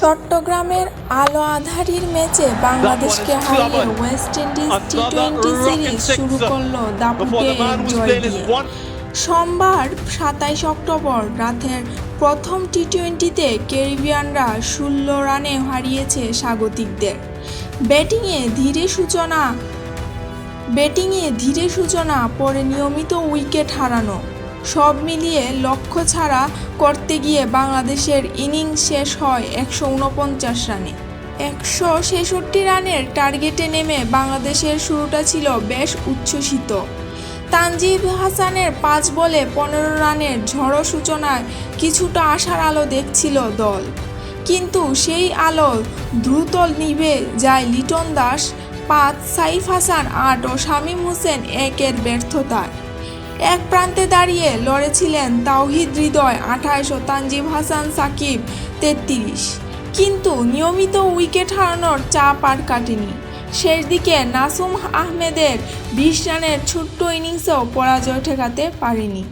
চট্টগ্রামের আলো আধারির ম্যাচে বাংলাদেশকে হারিয়ে West Indies T twenty series শুরু করল দাপুটে জয় দিয়ে সোমবার সাতাইশ অক্টোবর রাতের প্রথম টি টোয়েন্টিতে ক্যারিবিয়ানরা ষোলো রানে হারিয়েছে স্বাগতিকদের। ব্যাটিংয়ে ধীরে সূচনা ব্যাটিংয়ে ধীরে সূচনা পরে নিয়মিত উইকেট হারানো। সব মিলিয়ে লক্ষ্য ছাড়া করতে গিয়ে বাংলাদেশের ইনিংস শেষ হয় একশো উনপঞ্চাশ রানে। একশো ছেষট্টি রানের টার্গেটে নেমে বাংলাদেশের শুরুটা ছিল বেশ উচ্ছ্বসিত। তানজিব হাসানের পাঁচ বলে পনেরো রানের ঝড়ো সূচনায় কিছুটা আশার আলো দেখছিল দল। কিন্তু সেই আলো দ্রুত নিভে যায় লিটন দাস, পাঁচ, সাইফ হাসান আট ও শামীম হোসেন একের ব্যর্থতায়। এক প্রান্তে দাঁড়িয়ে লড়েছিলেন তাওহিদ হৃদয় আঠাশ ও তানজিব হাসান সাকিব তেত্রিশ। কিন্তু নিয়মিত উইকেট হারানোর চাপ আর কাটেনি। শেষ দিকে নাসুম আহমেদের বিশ রানের ছোট্ট ইনিংসেও পরাজয় ঠেকাতে পারেনি।